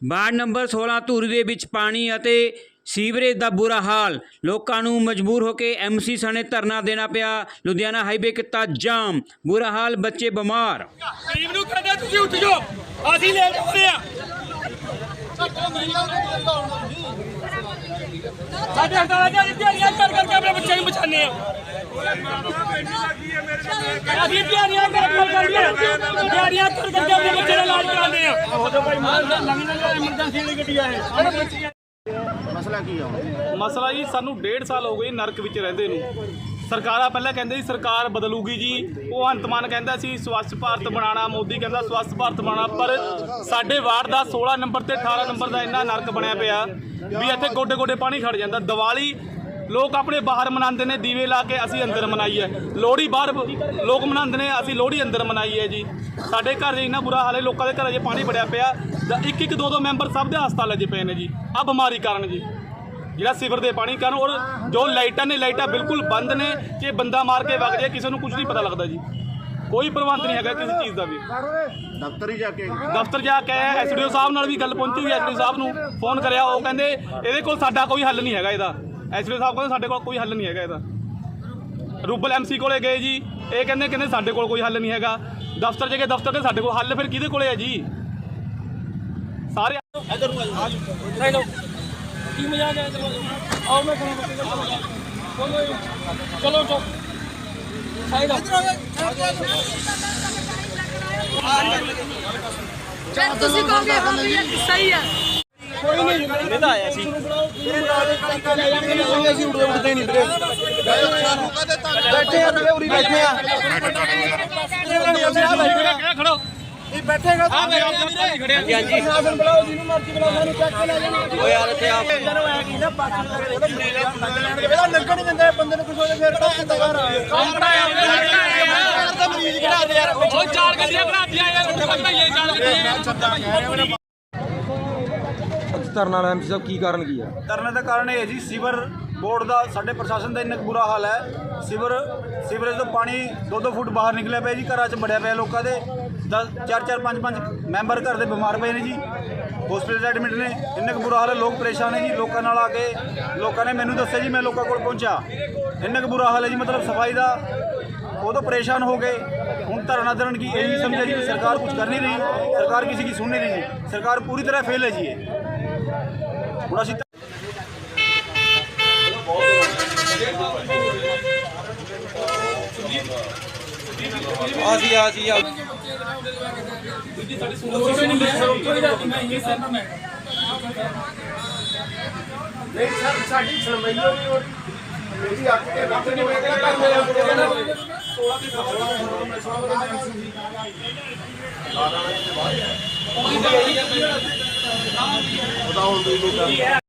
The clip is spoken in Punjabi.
ਵਾਰਡ ਨੰਬਰ 16 ਧੂਰੀ ਦੇ ਵਿੱਚ ਪਾਣੀ ਅਤੇ ਸੀਵਰੇਜ ਦਾ ਬੁਰਾ ਹਾਲ। ਲੋਕਾਂ ਨੂੰ ਮਜਬੂਰ ਹੋ ਕੇ ਐਮਸੀ ਸਣੇ ਧਰਨਾ ਦੇਣਾ ਪਿਆ। ਲੁਧਿਆਣਾ ਹਾਈਵੇ ਕੀਤਾ ਜਾਮ। ਬੁਰਾ ਹਾਲ ਬੱਚੇ ਬਿਮਾਰ। ਗਰੀਬ ਨੂੰ ਕਹਿੰਦੇ ਤੁਸੀਂ ਉੱਠ ਜਾਓ। ਅਸੀਂ ਲੇਟ ਹੋ ਰਹੇ ਆ। ਸਾਡੇ ਹਸਪਤਾਲਾਂ ਦੀਆਂ ਦਿਹਾੜੀਆਂ ਕਰ ਕਰਕੇ ਆਪਣੇ ਬੱਚਿਆਂ ਨੂੰ ਬਚਾਉਂਦੇ ਆ। ਅਸੀਂ ਦਿਹਾੜੀਆਂ ਦਿਹਾੜੀਆਂ ਕਰ ਕਰਕੇ ਆਪਣੇ ਬੱਚਿਆਂ ਦਾ ਇਲਾਜ ਕਰਾਉਂਦੇ ਆ ਉਹਦੇ ਭਾਈ ਲੰਘਣ ਵਾਲੀ ਐਮਰਜੈਂਸੀ ਵਾਲੀ ਗੱਡੀ ਆ ਇਹ ਮਸਲਾ ਕੀ ਆ? ਮਸਲਾ ਜੀ, ਸਾਨੂੰ ਡੇਢ ਸਾਲ ਹੋ ਗਏ ਨਰਕ ਵਿੱਚ ਰਹਿੰਦੇ ਨੂੰ। ਸਰਕਾਰਾਂ ਪਹਿਲਾਂ ਕਹਿੰਦੇ ਸੀ ਸਰਕਾਰ ਬਦਲੂਗੀ ਜੀ। ਉਹ ਅੰਤਮਾਨ ਕਹਿੰਦਾ ਸੀ, ਸਵੱਛ ਭਾਰਤ ਬਣਾਉਣਾ, ਮੋਦੀ ਕਹਿੰਦਾ ਸਵੱਛ ਭਾਰਤ ਬਣਾਉਣਾ, ਪਰ ਸਾਡੇ ਵਾਰਡ ਦਾ 16 ਨੰਬਰ ਤੇ 18 ਨੰਬਰ ਦਾ ਇੰਨਾ ਨਰਕ ਬਣਿਆ ਪਿਆ ਵੀ ਇੱਥੇ ਗੋਡੇ ਗੋਡੇ ਪਾਣੀ ਖੜ ਜਾਂਦਾ। ਦੀਵਾਲੀ ਲੋਕ ਆਪਣੇ ਬਾਹਰ ਮਨਾਉਂਦੇ ਨੇ ਦੀਵੇ ਲਾ ਕੇ ਅਸੀਂ ਅੰਦਰ ਮਨਾਈਏ। ਲੋਹੜੀ ਬਾਹਰ ਲੋਕ ਮਨਾਉਂਦੇ ਨੇ ਅਸੀਂ ਲੋਹੜੀ ਅੰਦਰ ਮਨਾਈਏ ਜੀ। ਸਾਡੇ ਘਰ 'ਚ ਇੰਨਾ ਬੁਰਾ ਹਾਲ ਹੈ ਲੋਕਾਂ ਦੇ ਘਰਾਂ 'ਚ ਪਾਣੀ ਵੜਿਆ ਪਿਆ। ਤਾਂ ਇੱਕ ਇੱਕ ਦੋ ਦੋ ਮੈਂਬਰ ਸਭ ਦੇ ਹਸਪਤਾਲ 'ਚ ਪਏ ਨੇ ਜੀ। ਆ ਬਿਮਾਰੀ ਕਾਰਨ ਜੀ। ਜਿਹੜਾ ਸਿਵਰ ਦੇ ਪਾਣੀ ਕਾਰਨ ਔਰ ਜੋ ਲਾਈਟਾਂ ਨੇ ਲਾਈਟਾਂ ਬਿਲਕੁਲ ਬੰਦ ਨੇ ਕਿ ਬੰਦਾ ਮਾਰ ਕੇ ਵਗ ਜਾਏ ਕਿਸੇ ਨੂੰ ਕੁਝ ਨਹੀਂ ਪਤਾ ਲੱਗਦਾ ਜੀ। ਕੋਈ ਪ੍ਰਬੰਧ ਨਹੀਂ ਹੈਗਾ ਕਿਸੇ ਚੀਜ਼ ਦਾ ਵੀ। ਦਫ਼ਤਰ ਹੀ ਜਾ ਕੇ ਦਫ਼ਤਰ ਜਾ ਕੇ ਐਸਡੀਓ ਸਾਹਿਬ ਨਾਲ ਵੀ ਗੱਲ ਪਹੁੰਚੀ ਹੋਈ ਐਸਡੀਓ ਸਾਹਿਬ ਨੂੰ ਫੋਨ ਕਰਿਆ ਉਹ ਕਹਿੰਦੇ ਇਹਦੇ ਕੋਲ ਸਾਡਾ ਕੋਈ ਹੱਲ ਨਹੀਂ ਹੈਗਾ ਇਹਦਾ। ਐਸਡੀਓ ਸਾਹਿਬ ਕਹਿੰਦੇ ਸਾਡੇ ਕੋਲ ਕੋਈ ਹੱਲ ਨਹੀਂ ਹੈਗਾ ਇਹਦਾ। ਰੂਬਲ ਐਮਸੀ ਕੋਲੇ ਗਏ ਜੀ। ਇਹ ਕਹਿੰਦੇ ਕਹਿੰਦੇ ਸਾਡੇ ਕੋਲ ਕੋਈ ਹੱਲ ਨਹੀਂ ਹੈਗਾ। ਦਫ਼ਤਰ ਜੇ ਗਏ ਦਫ਼ਤਰ ਦੇ ਸਾਡੇ ਕੋਲ ਹੱਲ ਫਿਰ ਕਿਹਦੇ ਕੋਲੇ ਹੈ ਜੀ? ਸਾਰੇ ਨਹੀਂ ਲੋ ਕੀ ਮਜ਼ਾਕ ਹੈ ਆਓ ਮੈਂ ਤੁਹਾਨੂੰ ਚਲੋ ਚਲੋ ਚਲੋ। ਸਾਈਡ ਆ। ਤੁਸੀਂ ਕਹੋਗੇ ਹਾਂ ਵੀ ਇਹ ਸਹੀ ਹੈ। ਖੜੋ? ਇਹ ਬੈਠੇਗਾ ਆ ਮੇਰੇ ਆਪ ਖੜਿਆ ਜੀ ਹਾਂਜੀ। ਸਾਧਨ ਬੁਲਾਓ ਜਿਹਨੂੰ ਮਰਜ਼ੀ ਬੁਲਾਓ ਸਾਨੂੰ ਚੱਕ ਕੇ ਲੈ ਜਾਣਾ ਓ ਯਾਰ ਇੱਥੇ ਆਪ ਜਦੋਂ ਐ ਕੀ ਨਾ ਪਾਸ ਇਹਦਾ ਨੰਗਣ ਨਹੀਂ ਦਿੰਦੇ ਬੰਦੇ ਨੂੰ ਕੁਝ ਹੋਵੇ ਫਿਰ ਤਾਂ ਕਿੰਦਾ ਘਰ ਬਣਾਇਆ ਤਾਂ ਮਰੀਜ਼ ਖੜਾ ਦੇ ਯਾਰ ਉਹ ਚਾਰ ਗੱਡੀਆਂ ਬਣਾਤੀਆਂ ਯਾਰ ਉਹ ਬਣਾਈਏ ਚਾਰ ਗੱਡੀਆਂ। ਧਰਨਾ ਵਾਲਾ ਐਮਸੀ ਸਾਹਿਬ, ਕੀ ਕਾਰਨ ਕੀ ਆ? ਧਰਨੇ ਦਾ ਕਾਰਨ ਇਹ ਹੈ ਜੀ, ਸੀਵਰ ਬੋਰਡ ਦਾ ਸਾਡੇ ਪ੍ਰਸ਼ਾਸਨ ਦਾ ਇੰਨਾ ਕੁ ਬੁਰਾ ਹਾਲ ਹੈ। ਸੀਵਰ, ਸੀਵਰੇਜ ਤੋਂ ਪਾਣੀ 2-2 ਫੁੱਟ ਬਾਹਰ ਨਿਕਲਿਆ ਪਿਆ ਜੀ, ਘਰਾਂ 'ਚ ਬੜਿਆ ਪਿਆ ਲੋਕਾਂ ਦੇ। 10 4-4 5-5 ਮੈਂਬਰ ਘਰ ਦੇ ਬਿਮਾਰ ਪਏ ਨੇ ਜੀ। ਹਸਪੀਟਲ 'ਚ ਐਡਮਿਟ ਨੇ। ਇੰਨਾ ਕੁ ਬੁਰਾ ਹਾਲ ਹੈ, ਲੋਕ ਪਰੇਸ਼ਾਨ ਨੇ ਜੀ, ਲੋਕਾਂ ਨਾਲ ਆ ਕੇ ਲੋਕਾਂ ਨੇ ਮੈਨੂੰ ਦੱਸਿਆ ਜੀ, ਮੈਂ ਲੋਕਾਂ ਕੋਲ ਪਹੁੰਚਿਆ। ਇੰਨਾ ਕੁ ਬੁਰਾ ਹਾਲ ਹੈ ਜੀ, ਮਤਲਬ ਸਫ਼ਾਈ ਦਾ। ਉਹ ਤਾਂ ਪਰੇਸ਼ਾਨ ਹੋ ਗਏ। ਹੁਣ ਧਰਨਾ ਧਰਨ ਕੀ ਇਹੀ ਸਮਝਿਆ ਜੀ, ਸਰਕਾਰ ਕੁਝ ਕਰ ਨਹੀਂ ਰਹੀ। ਸਰਕਾਰ ਕਿਸੇ ਕੀ ਸੁਣ ਨਹੀਂ ਰਹੀ ਸਰਕਾਰ ਪੂਰੀ ਤਰ੍ਹਾਂ ਫੇਲ ਹੈ ਜੀ ਇਹ। उनासी ਮੇਰੀ ਅੱਖ ਤੇ ਰੱਖ ਨਹੀਂ ਮੈਂ ਕਹਿੰਦਾ ਮੈਂ ਕਹਿੰਦਾ 16 ਤੇ 16 ਮੈਂ 16 ਵਜੇ ਮੈਂ ਸੁਣੀ ਆ ਰਾਣਾ ਜੀ ਦੇ ਬਾਹਰ ਹੈ बताओ